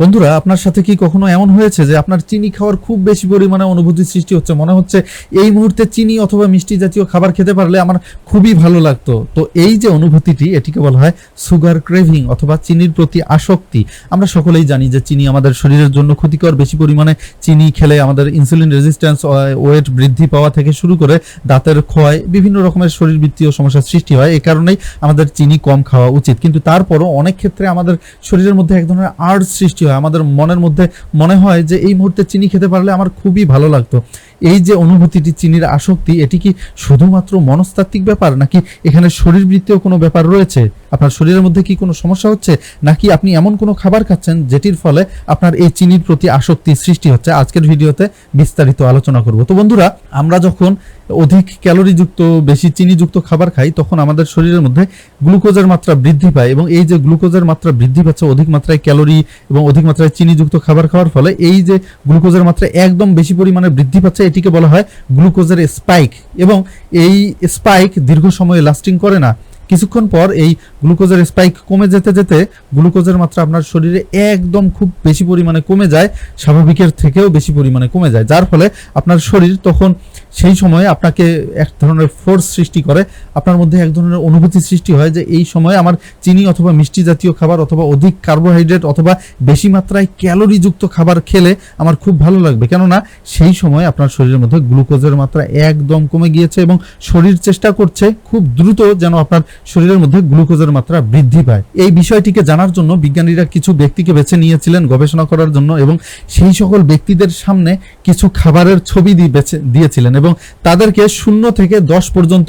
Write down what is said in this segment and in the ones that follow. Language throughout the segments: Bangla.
বন্ধুরা, আপনার সাথে কি কখনো এমন হয়েছে যে আপনার চিনি খাওয়ার খুব বেশি পরিমাণে অনুভূতি সৃষ্টি হচ্ছে? মনে হচ্ছে এই মুহূর্তে চিনি অথবা মিষ্টি জাতীয় খাবার খেতে পারলে আমার খুবই ভালো লাগতো। তো এই যে অনুভূতিটি, এটিকে বলা হয় সুগার ক্রেভিং অথবা চিনির প্রতি আসক্তি। আমরা সকলেই জানি যে চিনি আমাদের শরীরের জন্য ক্ষতিকর। বেশি পরিমাণে চিনি খেলে আমাদের ইনসুলিন রেজিস্ট্যান্স ওয়েট বৃদ্ধি পাওয়া থেকে শুরু করে দাঁতের ক্ষয়, বিভিন্ন রকমের শরীরবৃত্তীয় সমস্যার সৃষ্টি হয়। এই কারণেই আমাদের চিনি কম খাওয়া উচিত। কিন্তু তারপরও অনেক ক্ষেত্রে আমাদের শরীরের মধ্যে এক ধরনের আর্ট সৃষ্টি হয়। আমাদের মনের মধ্যে মনে হয় যে এই মুহূর্তে চিনি খেতে পারলে আমার খুবই ভালো লাগতো। এই যে অনুভূতিটি, চিনির আসক্তি, এটি কি শুধুমাত্র মনস্তাত্ত্বিক ব্যাপার নাকি এখানে শরীরবৃত্তীয় কোনো ব্যাপার রয়েছে? আপনার শরীরের মধ্যে কি কোনো সমস্যা হচ্ছে? নাকি আপনি এমন কোনো খাবার খাচ্ছেন যেটির ফলে আপনার এই চিনির প্রতি আসক্তি সৃষ্টি হচ্ছে? আজকের ভিডিওতে বিস্তারিত আলোচনা করব। তো বন্ধুরা, আমরা যখন অধিক ক্যালোরিযুক্ত, বেশি চিনিযুক্ত খাবার খাই, তখন আমাদের শরীরের মধ্যে গ্লুকোজের মাত্রা বৃদ্ধি পায় এবং এই যে গ্লুকোজের মাত্রা বৃদ্ধি পাচ্ছে, অধিক মাত্রায় ক্যালোরি এবং অধিক মাত্রায় চিনিযুক্ত খাবার খাওয়ার ফলে এই যে গ্লুকোজের মাত্রা একদম বেশি পরিমাণে বৃদ্ধি পাচ্ছে এটিকে বলা হয় গ্লুকোজের স্পাইক এবং এই স্পাইক দীর্ঘ সময়ে লাস্টিং করে না। কিছুক্ষণ পর এই গ্লুকোজের স্পাইক কমে যেতে যেতে গ্লুকোজের মাত্রা আপনার শরীরে একদম খুব বেশি পরিমাণে কমে যায়, স্বাভাবিকের থেকেও বেশি পরিমাণে কমে যায়। যার ফলে আপনার শরীর তখন সেই সময়ে আপনাকে এক ধরনের ফোর্স সৃষ্টি করে, আপনার মধ্যে এক ধরনের অনুভূতি সৃষ্টি হয় যে এই সময়ে আমার চিনি অথবা মিষ্টি জাতীয় খাবার অথবা অধিক কার্বোহাইড্রেট অথবা বেশি মাত্রায় ক্যালোরিযুক্ত খাবার খেলে আমার খুব ভালো লাগবে। কেননা সেই সময় আপনার শরীরের মধ্যে গ্লুকোজের মাত্রা একদম কমে গিয়েছে এবং শরীর চেষ্টা করছে খুব দ্রুত যেন আপনার শরীরের মধ্যে গ্লুকোজের মাত্রা বৃদ্ধি পায়। এই বিষয়টিকে জানার জন্য বিজ্ঞানীরা কিছু ব্যক্তিকে বেছে নিয়েছিলেন গবেষণা করার জন্য এবং সেই সকল ব্যক্তিদের সামনে কিছু খাবারের ছবি দিয়ে বেছে, দিয়েছিলেন এবং তাদেরকে শূন্য থেকে দশ পর্যন্ত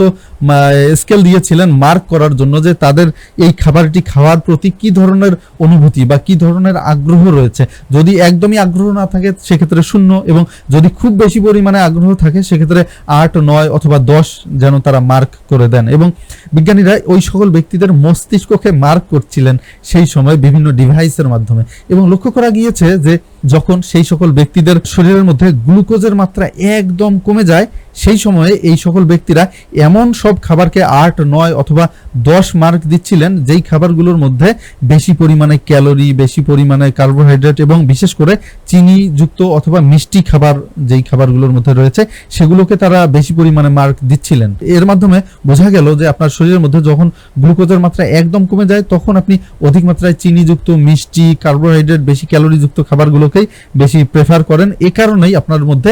স্কেল দিয়েছিলেন মার্ক করার জন্য যে তাদের এই খাবারটি খাওয়ার প্রতি কি ধরনের অনুভূতি বা কি ধরনের আগ্রহ রয়েছে। যদি একদমই আগ্রহ না থাকে, সেক্ষেত্রে শূন্য এবং যদি খুব বেশি পরিমাণে আগ্রহ থাকে, সেক্ষেত্রে আট, নয় অথবা দশ যেন তারা মার্ক করে দেন। এবং বিজ্ঞানীরা ওই সকল ব্যক্তিদের মস্তিষ্ককে মার্ক করছিলেন সেই সময় বিভিন্ন ডিভাইসের মাধ্যমে। এবং লক্ষ্য করা গিয়েছে যে যখন সেই সকল ব্যক্তিদের শরীরের মধ্যে গ্লুকোজের মাত্রা একদম কমে যায়, সেই সময়ে এই সকল ব্যক্তিরা এমন সব খাবারকে আট, নয় অথবা দশ মার্ক দিচ্ছিলেন, যেই খাবারগুলোর মধ্যে বেশি পরিমাণে ক্যালোরি, বেশি পরিমাণে কার্বোহাইড্রেট এবং বিশেষ করে চিনি যুক্ত অথবা মিষ্টি খাবার যেই খাবারগুলোর মধ্যে রয়েছে, সেগুলোকে তারা বেশি পরিমাণে মার্ক দিচ্ছিলেন। এর মাধ্যমে বোঝা গেল যে আপনার শরীরের মধ্যে যখন গ্লুকোজের মাত্রা একদম কমে যায়, তখন আপনি অধিক মাত্রায় চিনিযুক্ত মিষ্টি, কার্বোহাইড্রেট, বেশি ক্যালোরিযুক্ত খাবারগুলোকেই বেশি প্রেফার করেন। এ কারণেই আপনার মধ্যে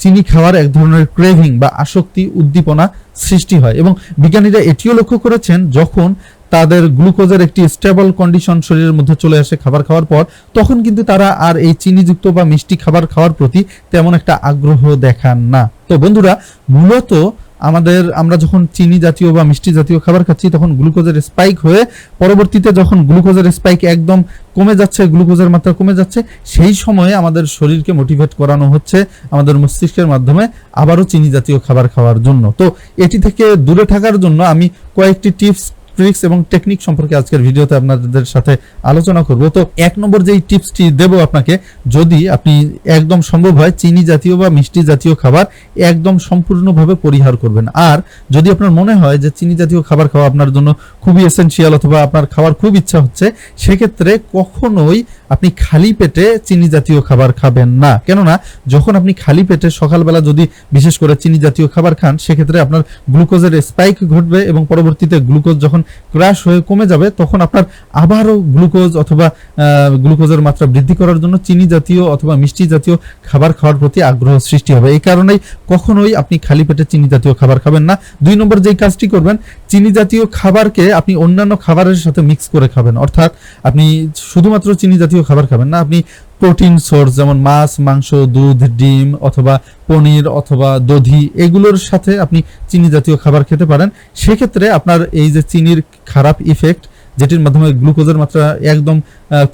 চিনি খাওয়ার এক ধরনের ক্রেভিং বা আসক্তি, উদ্দীপনা সৃষ্টি হয়। এবং বিজ্ঞানীরা এটিও লক্ষ্য করেছেন, যখন তাদের গ্লুকোজের একটি স্টেবল কন্ডিশন শরীরের মধ্যে চলে আসে খাবার খাওয়ার পর, তখন কিন্তু তারা আর এই চিনিযুক্ত বা মিষ্টি খাবার খাওয়ার প্রতি তেমন একটা আগ্রহ দেখান না। তো বন্ধুরা, মূলত আমাদের, আমরা যখন চিনি জাতীয় বা মিষ্টি জাতীয় খাবার খাচ্ছি, তখন গ্লুকোজের স্পাইক হয়ে পরবর্তীতে যখন গ্লুকোজের স্পাইক একদম কমে যাচ্ছে, গ্লুকোজের মাত্রা কমে যাচ্ছে, সেই সময়ে আমাদের শরীরকে মোটিভেট করানো হচ্ছে আমাদের মস্তিষ্কের মাধ্যমে আবারও চিনি জাতীয় খাবার খাওয়ার জন্য। তো এটি থেকে দূরে থাকার জন্য আমি কয়েকটি টিপস ট্রিক্স এবং টেকনিক সম্পর্কে আজকের ভিডিওতে আপনাদের সাথে আলোচনা করব। তো এক নম্বর যেই টিপসটি দেব আপনাকে, যদি আপনি একদম সম্ভব হয় চিনি জাতীয় বা মিষ্টি জাতীয় খাবার একদম সম্পূর্ণভাবে পরিহার করবেন। আর যদি আপনার মনে হয় যে চিনি জাতীয় খাবার খাওয়া আপনার জন্য খুবই এসেন্সিয়াল অথবা আপনার খাওয়ার খুব ইচ্ছা হচ্ছে, সেক্ষেত্রে কখনোই আপনি খালি পেটে চিনি জাতীয় খাবার খাবেন না। কেননা, যখন আপনি খালি পেটে সকালবেলা যদি বিশেষ করে চিনি জাতীয় খাবার খান, সেক্ষেত্রে আপনার গ্লুকোজের স্পাইক ঘটবে এবং পরবর্তীতে গ্লুকোজ যখন ক্রাশ হয়ে কমে যাবে, তখন আপনার আবারও গ্লুকোজ অথবা গ্লুকোজের মাত্রা বৃদ্ধি করার জন্য চিনি জাতীয় অথবা মিষ্টি জাতীয় খাবার খাওয়ার প্রতি আগ্রহ সৃষ্টি হবে। এই কারণেই কখনোই আপনি খালি পেটে চিনি জাতীয় খাবার খাবেন না। দুই নম্বর যেই কাজটি করবেন, চিনি জাতীয় খাবারকে আপনি অন্যান্য খাবারের সাথে মিক্স করে খাবেন। অর্থাৎ আপনি শুধুমাত্র চিনি জাতীয় খাবার খাবেন না। আপনি প্রোটিন সোর্স যেমন মাছ, মাংস, দুধ, ডিম অথবা পনির অথবা দধি এগুলোর সাথে আপনি চিনি জাতীয় খাবার খেতে পারেন। সেক্ষেত্রে আপনার এই যে চিনির খারাপ ইফেক্ট যেটির মাধ্যমে গ্লুকোজের মাত্রা একদম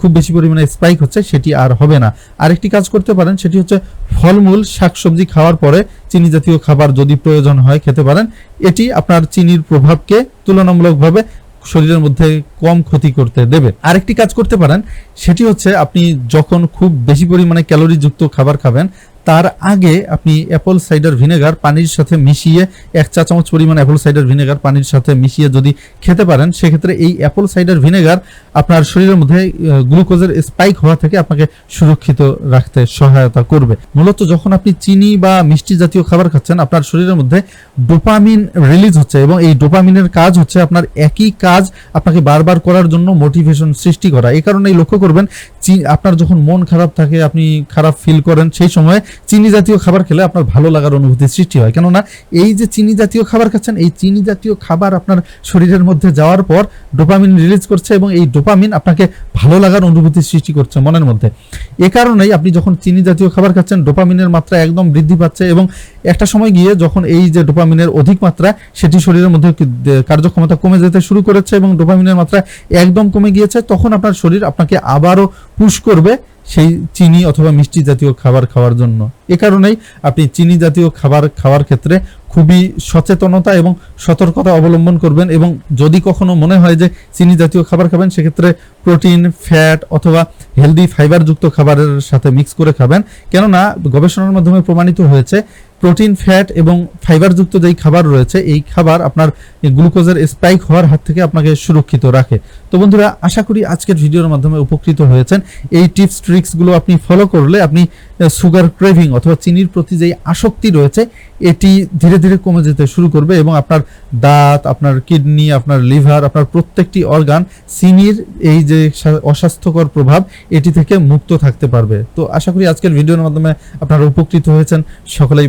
খুব বেশি পরিমাণে স্পাইক হচ্ছে, সেটি আর হবে না। আরেকটি কাজ করতে পারেন, সেটি হচ্ছে ফলমূল, শাকসবজি খাওয়ার পরে চিনি জাতীয় খাবার যদি প্রয়োজন হয় খেতে পারেন। এটি আপনার চিনির প্রভাবকে তুলনামূলকভাবে শরীরের মধ্যে কম ক্ষতি করতে দেবে আরেকটি কাজ করতে পারেন, সেটি হচ্ছে আপনি যখন খুব বেশি পরিমাণে ক্যালোরি যুক্ত খাবার খাবেন তার আগে আপনি অ্যাপল সাইডার ভিনেগার পানির সাথে মিশিয়ে এক চা চামচ পরিমাণ অ্যাপল সাইডার ভিনেগার পানির সাথে মিশিয়ে যদি খেতে পারেন, সেক্ষেত্রে এই অ্যাপল সাইডার ভিনেগার আপনার শরীরের মধ্যে গ্লুকোজের স্পাইক হওয়া থেকে আপনাকে সুরক্ষিত রাখতে সহায়তা করবে। মূলত যখন আপনি চিনি বা মিষ্টি জাতীয় খাবার খাচ্ছেন, আপনার শরীরের মধ্যে ডোপামিন রিলিজ হচ্ছে এবং এই ডোপামিনের কাজ হচ্ছে আপনার একই কাজ আপনাকে বারবার করার জন্য মোটিভেশন সৃষ্টি করা। এই কারণেই লক্ষ্য করবেন আপনার যখন মন খারাপ থাকে, আপনি খারাপ ফিল করেন, সেই সময় চিনি জাতীয় খাবার খেলে আপনার ভালো লাগার অনুভূতি সৃষ্টি হয়। কেননা এই যে চিনি জাতীয় খাবার খাচ্ছেন, এই চিনি জাতীয় খাবার আপনার শরীরের মধ্যে যাওয়ার পর ডোপামিন রিলিজ করছে এবং এই ডোপামিন আপনাকে ভালো লাগার অনুভূতি সৃষ্টি করছে মনের মধ্যে। এ কারণেই আপনি যখন চিনি জাতীয় খাবার খাচ্ছেন, ডোপামিনের মাত্রা একদম বৃদ্ধি পাচ্ছে এবং একটা সময় গিয়ে যখন এই যে ডোপামিনের অধিক মাত্রা, সেটি শরীরের মধ্যে কার্যক্ষমতা কমে যেতে শুরু করেছে এবং ডোপামিনের মাত্রা একদম কমে গিয়েছে, তখন আপনার শরীর আপনাকে আবারও পুশ করবে সেই চিনি অথবা মিষ্টি জাতীয় খাবার খাওয়ার জন্য। এ কারণেই আপনি চিনি জাতীয় খাবার খাওয়ার ক্ষেত্রে খুবই সচেতনতা এবং সতর্কতা অবলম্বন করবেন এবং যদি কখনো মনে হয় যে চিনি জাতীয় খাবার খাবেন, সেক্ষেত্রে প্রোটিন, ফ্যাট অথবা হেলদি ফাইবারযুক্ত খাবারের সাথে মিক্স করে খাবেন। কেননা গবেষণার মাধ্যমে প্রমাণিত হয়েছে প্রোটিন, ফ্যাট এবং ফাইবারযুক্ত যেই খাবার রয়েছে, এই খাবার আপনার গ্লুকোজের স্পাইক হওয়ার হাত থেকে আপনাকে সুরক্ষিত রাখে। তো বন্ধুরা, আশা করি আজকের ভিডিওর মাধ্যমে উপকৃত হয়েছেন। এই টিপস ট্রিক্সগুলো আপনি ফলো করলে আপনি সুগার ক্রেভিং অথবা চিনির প্রতি যেই আসক্তি রয়েছে, এটি ধীরে ধীরে কমে যেতে শুরু করবে এবং আপনার দাঁত, আপনার কিডনি, আপনার লিভার, আপনার প্রত্যেকটি অর্গান চিনির এই যে অস্বাস্থ্যকর প্রভাব, এটি থেকে মুক্ত থাকতে পারবে। তো আশা করি আজকের ভিডিওর মাধ্যমে আপনারা উপকৃত হয়েছেন। সকলেই